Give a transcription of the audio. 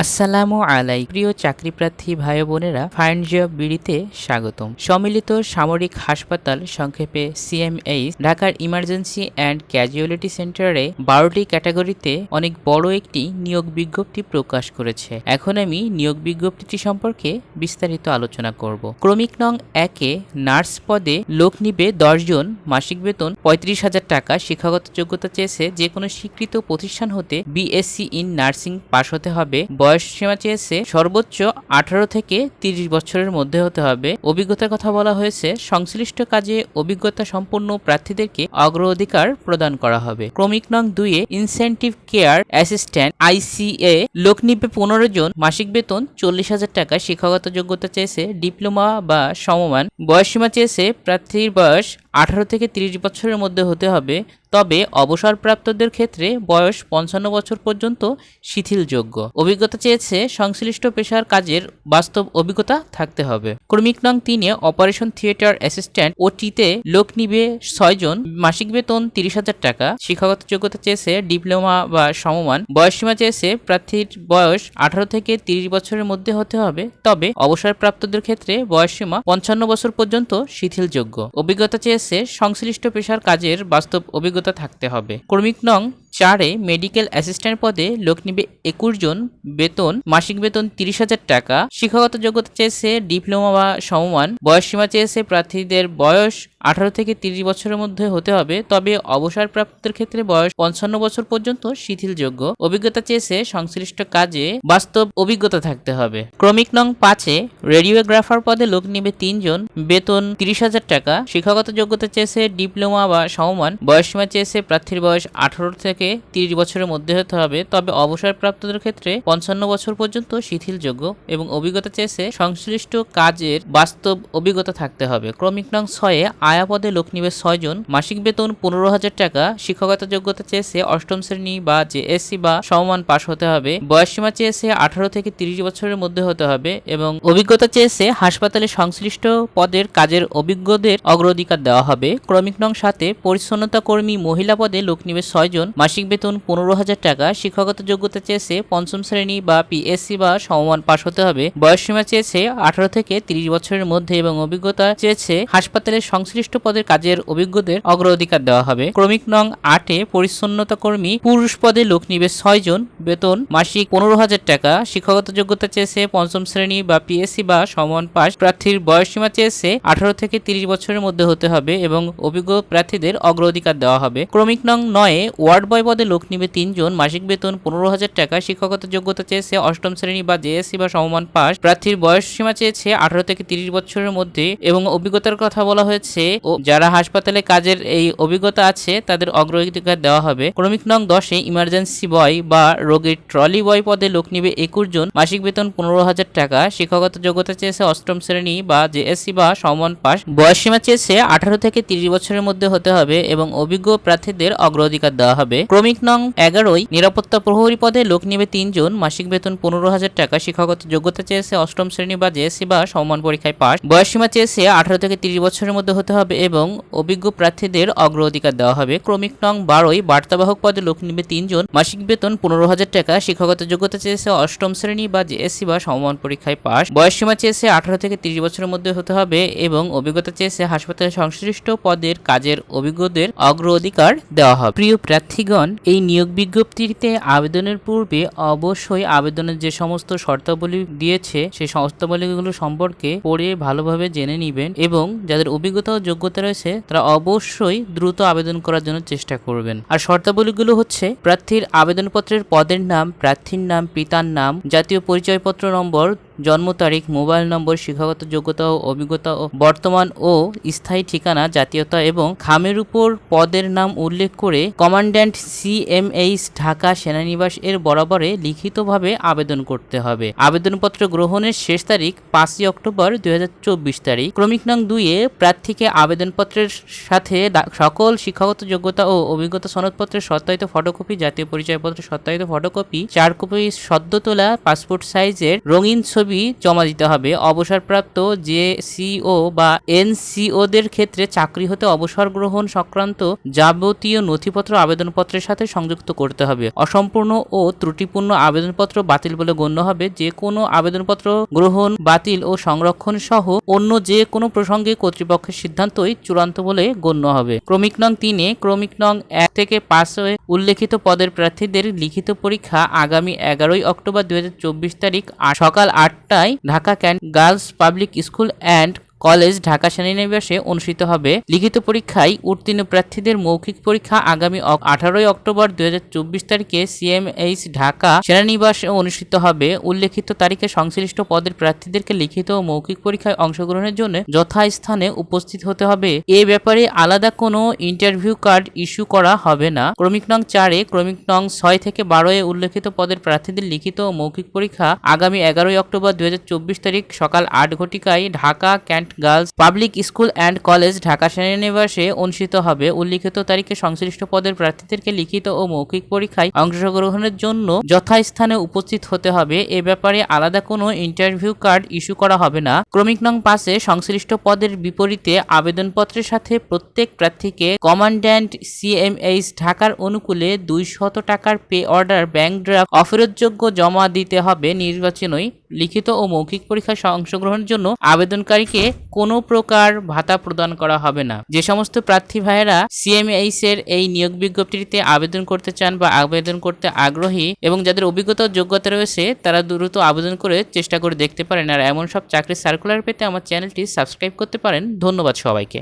আসসালামু আলাই প্রিয় চাকরিপ্রার্থী ভাই বোনেরা ফাইন্ড জব বিডিতে স্বাগতম। সম্মিলিত সামরিক হাসপাতাল সংক্ষেপে সিএমএইচ, ঢাকার ইমার্জেন্সি অ্যান্ড ক্যাজুয়ালিটি সেন্টারে বারোটি ক্যাটাগরিতে অনেক বড় একটি নিয়োগ বিজ্ঞপ্তি প্রকাশ করেছে। এখন আমি নিয়োগ বিজ্ঞপ্তিটি সম্পর্কে বিস্তারিত আলোচনা করব। ক্রমিক নং একে নার্স পদে লোক নিবে দশজন মাসিক বেতন পঁয়ত্রিশ হাজার টাকা, শিক্ষাগত যোগ্যতা চেয়েছে যে কোনো স্বীকৃত প্রতিষ্ঠান হতে বিএসসি ইন নার্সিং পাশ হতে হবে বয়স সীমা চেয়েছে সর্বোচ্চ আঠারো থেকে তিরিশ বছরের মধ্যে হতে হবে। অভিজ্ঞতার কথা বলা হয়েছে, সংশ্লিষ্ট কাজে অভিজ্ঞতা সম্পন্ন প্রার্থীদেরকে অগ্রাধিকার প্রদান করা হবে। ক্রমিক নং দুইয়ে ইনসেন্টিভ কেয়ার অ্যাসিস্ট্যান্ট আইসিএ লোক নিবে পনেরো জন, মাসিক বেতন চল্লিশ হাজার টাকা, শিক্ষাগত যোগ্যতা চেয়েছে ডিপ্লোমা বা সমমান। বয়সসীমা চেয়েছে প্রার্থীর বয়স আঠারো থেকে তিরিশ বছরের মধ্যে হতে হবে। তবে অবসরপ্রাপ্তদের ক্ষেত্রে বয়স পঞ্চান্ন বছর পর্যন্ত শিথিলযোগ্য। অভিজ্ঞতা চেয়েছে সংশ্লিষ্ট পেশার কাজের বাস্তব অভিজ্ঞতা থাকতে হবে। ক্রমিক নং তিনে অপারেশন থিয়েটার অ্যাসিস্ট্যান্ট ও টিতে লোক নিবে ছয়জন মাসিক বেতন তিরিশ হাজার টাকা। শিক্ষাগত যোগ্যতা চেয়েছে ডিপ্লোমা বা সমমান। বয়সসীমা চেয়েছে প্রার্থীর বয়স আঠারো থেকে তিরিশ বছরের মধ্যে হতে হবে। তবে অবসরপ্রাপ্তদের ক্ষেত্রে বয়সসীমা পঞ্চান্ন বছর পর্যন্ত শিথিলযোগ্য। অভিজ্ঞতা চেয়েছে সংশ্লিষ্ট পেশার কাজের বাস্তব অভিজ্ঞতা থাকতে হবে। ক্রমিক নং চারে মেডিকেল অ্যাসিস্ট্যান্ট পদে লোক নিবে একুশ জন, বেতন, মাসিক বেতন তিরিশ হাজার টাকা। শিক্ষাগত যোগ্যতা চেয়েছে ডিপ্লোমা বা সমমান। বয়সসীমা চেয়েছে প্রার্থীদের বয়স আঠারো থেকে তিরিশ বছরের মধ্যে হতে হবে। তবে অবসরপ্রাপ্তদের ক্ষেত্রে বয়স পঞ্চান্ন বছর পর্যন্ত শিথিলযোগ্য। অভিজ্ঞতা চেয়েছে সংশ্লিষ্ট কাজে বাস্তব অভিজ্ঞতা থাকতে হবে। ক্রমিক নং পাঁচে রেডিওগ্রাফার পদে লোক নিবে তিনজন বেতন তিরিশ হাজার টাকা। শিক্ষাগত যোগ্যতা চেয়েছে ডিপ্লোমা বা সমমান। বয়সসীমা চেয়েছে প্রার্থীর বয়স আঠারো থেকে তিরিশ বছরের মধ্যে হতে হবে, তবে অবসরপ্রাপ্তদের ক্ষেত্রে পঞ্চান্ন বছর পর্যন্ত শিথিলযোগ্য এবং অভিজ্ঞতা চেয়েছে সংশ্লিষ্ট কাজের বাস্তব অভিজ্ঞতা থাকতে হবে। ক্রমিক নং ছয়ে আয়া পদে লোক নিবে ছয়জন মাসিক বেতন পনেরো হাজার টাকা, শিক্ষকতা যোগ্যতা চেয়েছে অষ্টম শ্রেণি বা জেএসসি বা সমমান পাশ হতে হবে, বয়সসীমা চেয়েছে আঠারো থেকে তিরিশ বছরের মধ্যে হতে হবে এবং অভিজ্ঞতা চেয়েছে হাসপাতালে সংশ্লিষ্ট পদের কাজের অভিজ্ঞদের অগ্রাধিকার দেওয়া হবে। ক্রমিক নং সাথে পরিচ্ছন্নতা কর্মী মহিলা পদে লোক নিবে ছয়জন মাসিক বেতন পনেরো হাজার টাকা, শিক্ষাগত যোগ্যতা চেয়েছে পঞ্চম শ্রেণি বা পিএসসি বা সমমান পাশ হতে হবে। বয়সসীমা চেয়েছে আঠারো থেকে তিরিশ বছরের মধ্যে এবং অভিজ্ঞতা চেয়েছে হাসপাতালের সংশ্লিষ্ট পদের কাজের অভিজ্ঞদের অগ্রাধিকার দেওয়া হবে। ক্রমিক নং আটে পরিচ্ছন্নতা কর্মী পুরুষ পদে লোক নিবে ছয়জন বেতন মাসিক পনেরো হাজার টাকা, শিক্ষাগত যোগ্যতা চেয়েছে পঞ্চম শ্রেণি বা পিএসসি বা সমমান পাশ। প্রার্থীর বয়সসীমা চেয়েছে আঠারো থেকে তিরিশ বছরের মধ্যে হতে হবে এবং অভিজ্ঞ প্রার্থীদের অগ্রাধিকার দেওয়া হবে। ক্রমিক নং নয়ে ওয়ার্ড বয় পদে লোক নিবে তিনজন, মাসিক বেতন পনেরো হাজার টাকা শিক্ষাগত যোগ্যতা চেয়েছে অষ্টম শ্রেণি বা জেএসসি বা সমমান পাস প্রার্থীর বয়স সীমা চেয়েছে আঠারো থেকে তিরিশ বছরের মধ্যে এবং অভিজ্ঞতার কথা বলা হয়েছে ও যারা হাসপাতালে কাজের এই অভিজ্ঞতা আছে তাদের অগ্রাধিকার দেওয়া হবে। ক্রমিক নং দশে ইমার্জেন্সি বয় বা রোগীর ট্রলি বয় পদে লোক নিবে একুশ জন, মাসিক বেতন পনেরো হাজার টাকা শিক্ষাগত যোগ্যতা চেয়েছে অষ্টম শ্রেণি বা জেএসসি বা সমান পাস বয়স সীমা চেয়েছে আঠারো থেকে তিরিশ বছরের মধ্যে হতে হবে এবং অভিজ্ঞ প্রার্থীদের অগ্রাধিকার দেওয়া হবে। ক্রমিক নং এগারোই নিরাপত্তা প্রহরী পদে লোক নিবে তিনজন, মাসিক বেতন পনেরো হাজার টাকা, শিক্ষাগত যোগ্যতা চেয়েছে অষ্টম শ্রেণি বা জেএসসি বা সমান পরীক্ষায় পাস বয়স সীমা চেয়েছে আঠারো থেকে তিরিশ বছরের মধ্যে হতে হবে এবং অভিজ্ঞ প্রার্থীদের অগ্রাধিকার দেওয়া হবে। ক্রমিক নং বারোই বার্তাবাহক পদে লোক নিবে তিনজন, মাসিক বেতন পনেরো হাজার টাকা, শিক্ষাগত যোগ্যতা চেয়েছে অষ্টম শ্রেণি বা জেএসসি বা সমান পরীক্ষায় পাস বয়স সীমা চেয়েছে আঠারো থেকে তিরিশ বছরের মধ্যে হতে হবে এবং অভিজ্ঞতা চেয়েছে হাসপাতালের সংশ্লিষ্ট পদের কাজের অভিজ্ঞদের অগ্রাধিকার দেওয়া হবে। প্রিয় প্রার্থীগণ এই নিয়োগ বিজ্ঞপ্তিতে আবেদনের পূর্বে অবশ্যই আবেদনের যে সমস্ত শর্তাবলী দিয়েছে, সেই শর্তাবলীগুলো সম্পর্কে পড়ে ভালোভাবে জেনে নেবেন এবং যাদের অভিজ্ঞতা ও যোগ্যতা রয়েছে, তারা অবশ্যই দ্রুত আবেদন করার জন্য চেষ্টা করবেন। আর শর্তাবলীগুলো হচ্ছে, প্রার্থীর আবেদনপত্রের পদের নাম, প্রার্থীর নাম, পিতার নাম, জাতীয় পরিচয়পত্র নম্বর জন্ম তারিখ, মোবাইল নম্বর, শিক্ষাগত যোগ্যতা ও অভিজ্ঞতা ও বর্তমান ও স্থায়ী ঠিকানা, জাতীয়তা এবং খামের উপর পদের নাম উল্লেখ করে কমান্ড্যান্ট সিএমএইচ ঢাকা সেনানিবাস এর বরাবরে লিখিতভাবে আবেদন করতে হবে। আবেদনপত্র গ্রহণের শেষ তারিখ পাঁচই অক্টোবর দু হাজার চব্বিশ তারিখ। ক্রমিক নং দুইয়ে প্রার্থীকে আবেদনপত্রের সাথে সকল শিক্ষাগত যোগ্যতা ও অভিজ্ঞতা সনদপত্রের সত্যায়িত ফটোকপি, জাতীয় পরিচয়পত্রের সত্যায়িত ফটোকপি চার কপি সদ্য তোলা পাসপোর্ট সাইজের রঙিন ছবি ছবি জমা দিতে হবে। অবসরপ্রাপ্ত যে সিও বা এনসিওদের ক্ষেত্রে চাকরি হতে অবসর গ্রহণ সংক্রান্ত যাবতীয় নথিপত্র আবেদনপত্রের সাথে সংযুক্ত করতে হবে। অসম্পূর্ণ ও ত্রুটিপূর্ণ আবেদনপত্র বাতিল বলে গণ্য হবে। যে কোনো আবেদনপত্র গ্রহণ, বাতিল ও সংরক্ষণ সহ অন্য যে কোনো প্রসঙ্গে কর্তৃপক্ষের সিদ্ধান্তই চূড়ান্ত বলে গণ্য হবে। ক্রমিক নং তিনে ক্রমিক নং এক থেকে পাঁচ উল্লেখিত পদের প্রার্থীদের লিখিত পরীক্ষা আগামী এগারোই অক্টোবর দু হাজার চব্বিশ তারিখ সকাল আটটায় Dhaka cantt girls public school and college Dhaka সেনানিবাসে অনুষ্ঠিত হবে। লিখিত পরীক্ষায় উত্তীর্ণ প্রার্থীদের মৌখিক পরীক্ষা আগামী আঠারোই অক্টোবর দুই হাজার চব্বিশ তারিখে সিএমএইচ ঢাকা সেনানিবাসে অনুষ্ঠিত হবে। উল্লেখিত তারিখে সংশ্লিষ্ট পদের প্রার্থীদেরকে লিখিত ও মৌখিক পরীক্ষায় অংশগ্রহণের জন্য যথাস্থানে উপস্থিত হতে হবে। এ ব্যাপারে আলাদা কোনো ইন্টারভিউ কার্ড ইস্যু করা হবে না। ক্রমিক নং চারে ক্রমিক নং ছয় থেকে বারোয় উল্লেখিত পদের প্রার্থীদের লিখিত ও মৌখিক পরীক্ষা আগামী এগারোই অক্টোবর দুই হাজার চব্বিশ তারিখ সকাল আট ঘটিকায় Dhaka cantt girls public school and college Dhaka সেনানিবাসে অনুষ্ঠিত হবে। উল্লিখিত তারিখে সংশ্লিষ্ট পদের প্রার্থীদেরকে লিখিত ও মৌখিক পরীক্ষায় অংশগ্রহণের জন্য যথাস্থানে উপস্থিত হতে হবে। এ ব্যাপারে আলাদা কোনো ইন্টারভিউ কার্ড ইস্যু করা হবে না। ক্রমিক নং পাঁচে সংশ্লিষ্ট পদের বিপরীতে আবেদনপত্রের সাথে প্রত্যেক প্রার্থীকে কমান্ড্যান্ট সিএমএইচ ঢাকার অনুকূলে দুই শত টাকার পে অর্ডার ব্যাংক ড্রাফট অফেরতযোগ্য জমা দিতে হবে নির্বাচনই। লিখিত ও মৌখিক পরীক্ষায় অংশগ্রহণের জন্য আবেদনকারীকে কোনো প্রকার ভাতা প্রদান করা হবে না। যে সমস্ত প্রার্থী ভাইয়েরা সিএমএইস এর এই নিয়োগ বিজ্ঞপ্তিতে আবেদন করতে চান বা আবেদন করতে আগ্রহী এবং যাদের অভিজ্ঞতা যোগ্যতা রয়েছে, তারা দ্রুত আবেদন করে চেষ্টা করে দেখতে পারেন। আর এমন সব চাকরির সার্কুলার পেতে আমার চ্যানেলটি সাবস্ক্রাইব করতে পারেন। ধন্যবাদ সবাইকে।